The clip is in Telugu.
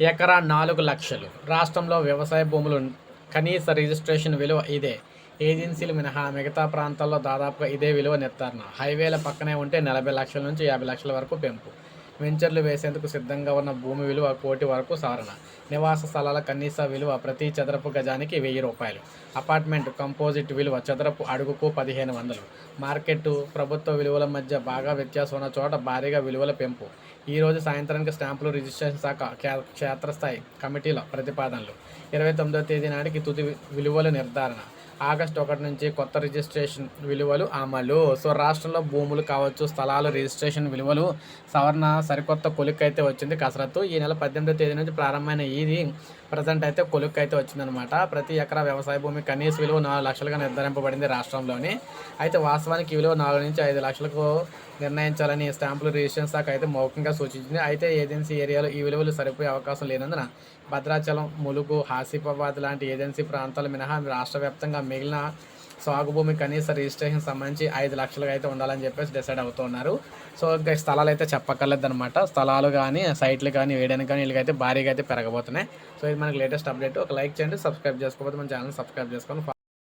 ఎకరా నాలుగు లక్షలు. రాష్ట్రంలో వ్యవసాయ భూములు కనీస రిజిస్ట్రేషన్ విలువ ఇదే. ఏజెన్సీలు మినహా మిగతా ప్రాంతాల్లో దాదాపుగా ఇదే విలువ నిర్ధారణ. హైవేల పక్కనే ఉంటే నలభై లక్షల నుంచి యాభై లక్షల వరకు పెంపు. వెంచర్లు వేసేందుకు సిద్ధంగా ఉన్న భూమి విలువ కోటి వరకు సారణ. నివాస స్థలాల కనీస విలువ ప్రతి చదరపు గజానికి వెయ్యి రూపాయలు. అపార్ట్మెంట్ కంపోజిట్ విలువ చదరపు అడుగుకు పదిహేను వందలు. మార్కెట్ ప్రభుత్వ విలువల మధ్య బాగా వ్యత్యాసం ఉన్న చోట భారీగా విలువల పెంపు. ఈ రోజు సాయంత్రానికి స్టాంపులు రిజిస్ట్రేషన్ శాఖ క్షేత్రస్థాయి కమిటీల ప్రతిపాదనలు. ఇరవై తొమ్మిదో తేదీ నాటికి తుది విలువల నిర్ధారణ. ఆగస్టు ఒకటి నుంచి కొత్త రిజిస్ట్రేషన్ విలువలు అమలు. సో రాష్ట్రంలో భూములు కావచ్చు స్థలాలు రిజిస్ట్రేషన్ విలువలు సవరణ సరికొత్త కొలుక్కు అయితే వచ్చింది కసరత్తు. ఈ నెల పద్దెనిమిదో తేదీ నుంచి ప్రారంభమైన ఇది ప్రజెంట్ అయితే కొలుక్కు అయితే వచ్చిందనమాట ప్రతి ఎకరా వ్యవసాయ భూమి కనీస విలువ నాలుగు లక్షలుగా నిర్ధారింపబడింది రాష్ట్రంలోని. అయితే వాస్తవానికి ఈ విలువ నాలుగు నుంచి ఐదు లక్షలకు నిర్ణయించాలని స్టాంపులు రిజిస్ట్రేషన్ శాఖ అయితే మౌఖికంగా సూచించింది. అయితే ఏజెన్సీ ఏరియాలో ఈ విలువలు సరిపోయే అవకాశం లేనందున భద్రాచలం ములుగు హాసిఫాబాద్ లాంటి ఏజెన్సీ ప్రాంతాలు మినహా రాష్ట్ర వ్యాప్తంగా మిగిలిన సాగు భూమి కనీస రిజిస్ట్రేషన్ సంబంధించి ఐదు లక్షలుగా అయితే ఉండాలని చెప్పేసి డిసైడ్ అవుతున్నారు. సో ఇంకా స్థలాలు అయితే చెప్పక్కర్లేదు అనమాట స్థలాలు కానీ సైట్లు కానీ వేయడానికి కానీ వీళ్ళకైతే భారీగా అయితే పెరగబోతున్నాయి. సో ఇది మనకి లేటెస్ట్ అప్డేట్. ఒక లైక్ చేయండి సబ్స్క్రైబ్ చేసుకోకపోతే మన ఛానల్ సబ్స్క్రైబ్ చేసుకొని